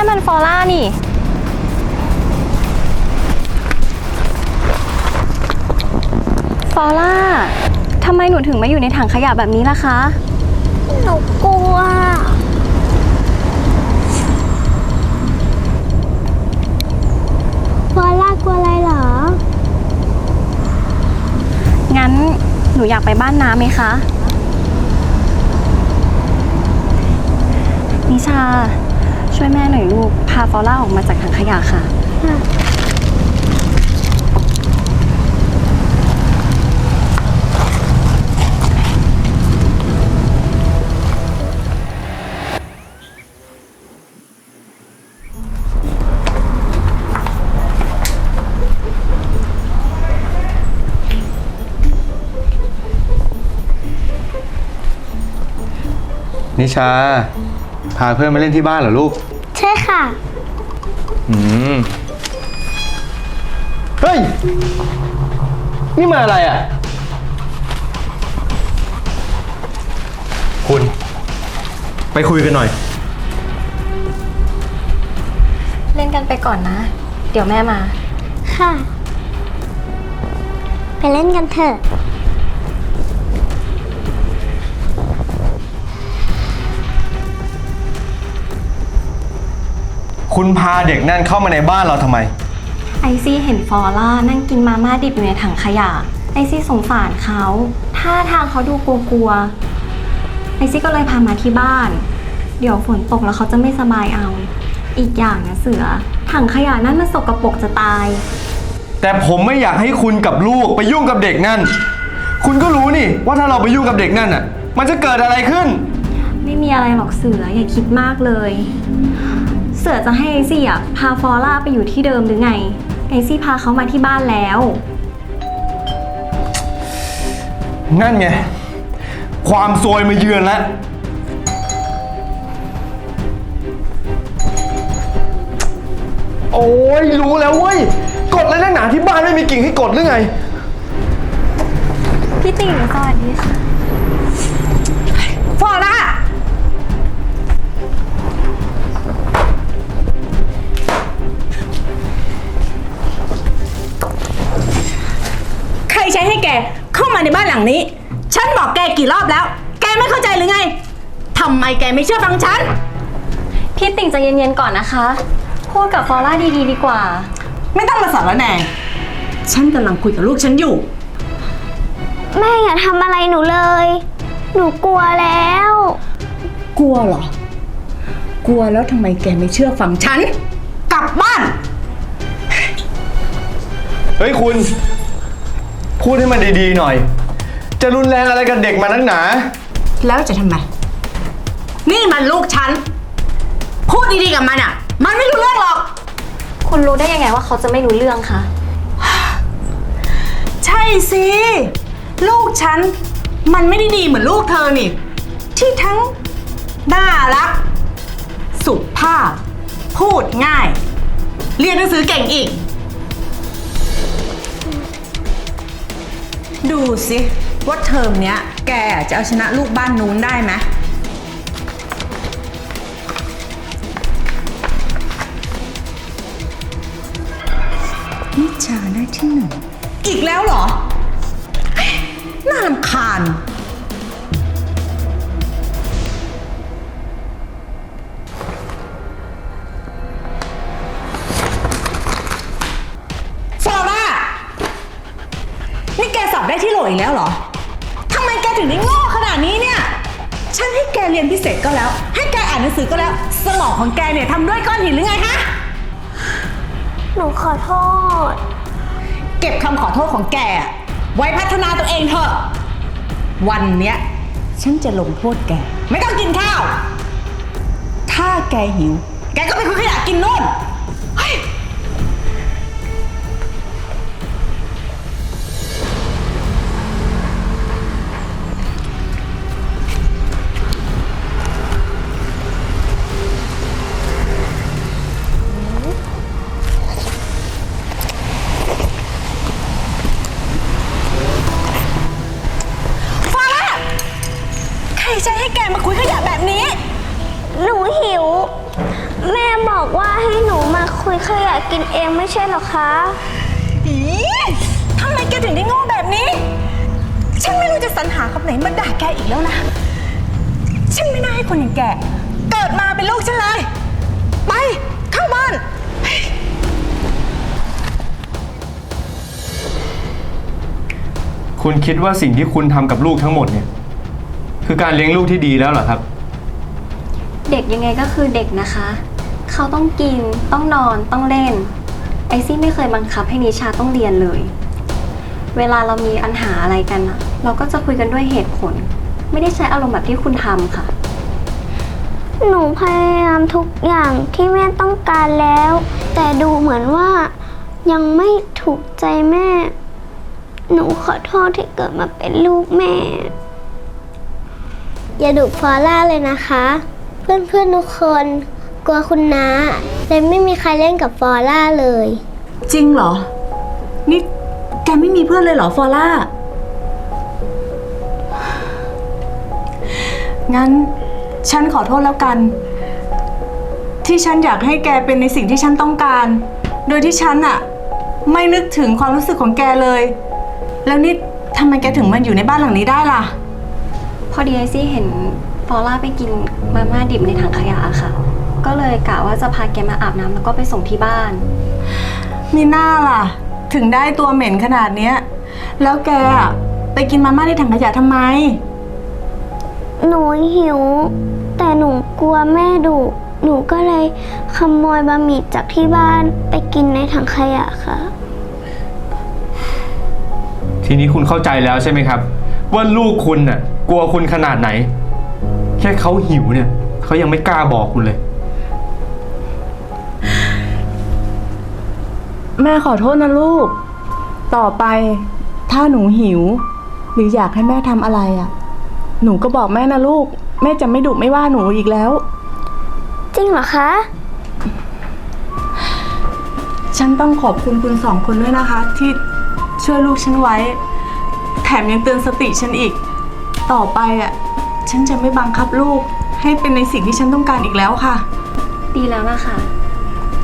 นั่นมันฟอร่านี่ ฟอร่าทำไมหนูถึงมาอยู่ในถังขยะแบบนี้ล่ะคะ หนูกลัว ฟอล่ากลัวอะไรเหรอ งั้นหนูอยากไปบ้านน้าไหมคะ นิชา ช่วยแม่หน่อยลูก พาฟอร่าออกมาจากถังขยะค่ะ นิชา พาเพื่อนมาเล่นที่บ้านเหรอลูก ใช่ค่ะ อืม เฮ้ย นี่มาอะไรอะ คุณ ไปคุยกันหน่อย เล่นกันไปก่อนนะ เดี๋ยวแม่มา ค่ะ ไปเล่นกันเถอะ คุณพาเด็กนั่นเข้ามาในบ้านเราทำไม ไอซี่เห็นฟอร่านั่งกินมาม่าดิบอยู่ในถังขยะ ไอซี่สงสารเขาท่าทางเขาดูกลัวๆ ไอซี่ก็เลยพามาที่บ้าน เดี๋ยวฝนตกแล้วเขาจะไม่สบายเอา อีกอย่างนะเสือ ถังขยะนั่นมันสกรปรกจะตาย แต่ผมไม่อยากให้คุณกับลูกไปยุ่งกับเด็กนั่น คุณก็รู้นี่ว่าถ้าเราไปยุ่งกับเด็กนั่นอะ มันจะเกิดอะไรขึ้น ไม่มีอะไรหรอกเสืออย่าคิดมากเลย เสือจะให้ไอซี่อะพาฟอร่าไปอยู่ที่เดิมหรือไง ไอซี่พาเขามาที่บ้านแล้ว นั่นไง ความซวยมาเยือนแล้ว โอ้ยรู้แล้วเว้ย กดเลยนักหนาที่บ้านไม่มีกิ่งให้กดหรือไง พี่ติ๋งสวัสดีค่ะ ฟอร่า เข้ามาในบ้านหลังนี้ ฉันบอกแกกี่รอบแล้ว แกไม่เข้าใจหรือไงทำไมแกไม่เชื่อฟังฉัน พี่ติ่งใจเย็นๆก่อนนะคะ พูดกับฟอร่าดีๆดีกว่า ไม่ต้องมาสอนแล้วแน่ฉันกำลังคุยกับลูกฉันอยู่ แม่อย่าทำอะไรหนูเลย หนูกลัวแล้ว กลัวเหรอ กลัวแล้วทำไมแกไม่เชื่อฟังฉัน กลับบ้าน เฮ้ยคุณ พูดให้มันดีๆหน่อย จะรุนแรงอะไรกับเด็กมานักหนา แล้วจะทำไม นี่มันลูกฉัน พูดดีๆกับมันอะ มันไม่รู้เรื่องหรอก คุณรู้ได้ยังไงว่าเขาจะไม่รู้เรื่องคะ ใช่สิ ลูกฉัน มันไม่ได้ดีเหมือนลูกเธอนี่ ที่ทั้ง น่ารัก สุภาพ พูดง่าย เรียนหนังสือเก่งอีก ดูสิว่าเทอมเนี้ย แกจะเอาชนะลูกบ้านนู้นได้ไหมนิชาได้ที่หนึ่งอีกแล้วเหรอ น่ารำคาญ แกเรียนพิเศษก็แล้ว ให้แกอ่านหนังสือก็แล้ว สมองของแกเนี่ยทำด้วยก้อนหินหรือไงฮะ หนูขอโทษ เก็บคำขอโทษของแกอะไว้พัฒนาตัวเองเถอะ วันเนี้ยฉันจะลงโทษแก ไม่ต้องกินข้าว ถ้าแกหิว แกก็ไปคุยขยะกินนู่น เฮ้ย บบนี้หนูหิวแม่บอกบอกว่าให้หนูมาคุยขยะกินเองไม่ใช่เหรอคะอีทำไมแกถึงได้โง่แบบนี้ ฉันไม่รู้จะสรรหาคำไหนมาด่าแกอีกแล้วนะ ฉันไม่น่าให้คนอย่างแก เกิดมาเป็นลูกฉันเลย ไป เข้าบ้านคุณคิดว่าสิ่งที่คุณทำกับลูกทั้งหมดเนี่ย คือการเลี้ยงลูกที่ดีแล้วเหรอครับ เด็กยังไงก็คือเด็กนะคะ เขาต้องกิน ต้องนอน ต้องเล่น ไอซี่ไม่เคยบังคับให้นิชาต้องเรียนเลย เวลาเรามีปัญหาอะไรกันอะเราก็จะคุยกันด้วยเหตุผล ไม่ได้ใช้อารมณ์แบบที่คุณทำค่ะ หนูพยายามทุกอย่างที่แม่ต้องการแล้ว แต่ดูเหมือนว่ายังไม่ถูกใจแม่ หนูขอโทษที่เกิดมาเป็นลูกแม่ อย่าดุฟอล่าเลยนะคะ เพื่อนๆทุกคน กลัวคุณน้าเลยไม่มีใครเล่นกับฟอล่าเลย จริงเหรอ นี่แกไม่มีเพื่อนเลยเหรอฟอล่า งั้นฉันขอโทษแล้วกัน ที่ฉันอยากให้แกเป็นในสิ่งที่ฉันต้องการ โดยที่ฉันอะไม่นึกถึงความรู้สึกของแกเลย แล้วนี่ทำไมแกถึงมาอยู่ในบ้านหลังนี้ได้ล่ะ พอดีไอซี่เห็นฟอล่าไปกินมาม่าดิบในถังขยะอะค่ะ ก็เลยกะว่าจะพาแกมาอาบน้ำแล้วก็ไปส่งที่บ้าน มีหน้าล่ะ ถึงได้ตัวเหม็นขนาดเนี้ย แล้วแกอะไปกินมาม่าในถังขยะทำไม หนูหิว แต่หนูกลัวแม่ดุหนูก็เลยขโมยบะหมี่จากที่บ้านไปกินในถังขยะค่ะ ทีนี้คุณเข้าใจแล้วใช่ไหมครับ ว่าลูกคุณน่ะกลัวคุณขนาดไหน แค่เขาหิวเนี่ยเขายังไม่กล้าบอกคุณเลย แม่ขอโทษนะลูก ต่อไปถ้าหนูหิว หรืออยากให้แม่ทำอะไรอะ่ะ หนูก็บอกแม่นะลูก แม่จะไม่ดุไม่ว่าหนูอีกแล้ว จริงเหรอคะ ฉันต้องขอบคุณคุณสองคนด้วยนะคะ ที่ช่วยลูกฉันไว้ แถมยังเตือนสติฉันอีก ต่อไปอะ ฉันจะไม่บังคับลูก ให้เป็นในสิ่งที่ฉันต้องการอีกแล้วค่ะ ดีแล้วล่ะค่ะ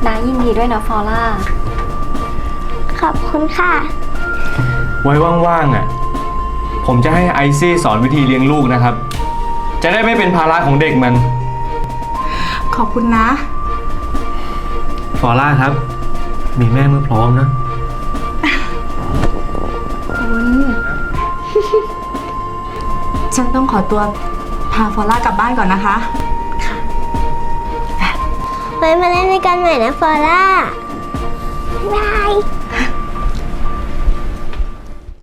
น้ายินดีด้วยนะฟอล่า ขอบคุณค่ะ ไว้ว่างๆอะ ผมจะให้ไอซี่สอนวิธีเลี้ยงลูกนะครับ จะได้ไม่เป็นภาระของเด็กมัน ขอบคุณนะ ฟอล่าครับ มีแม่เมื่อพร้อมนะฉันต้องขอตัวพาฟอล่ากลับบ้านก่อนนะคะ ไว้มาเล่นด้วยกันใหม่นะฟอล่า บ๊ายบาย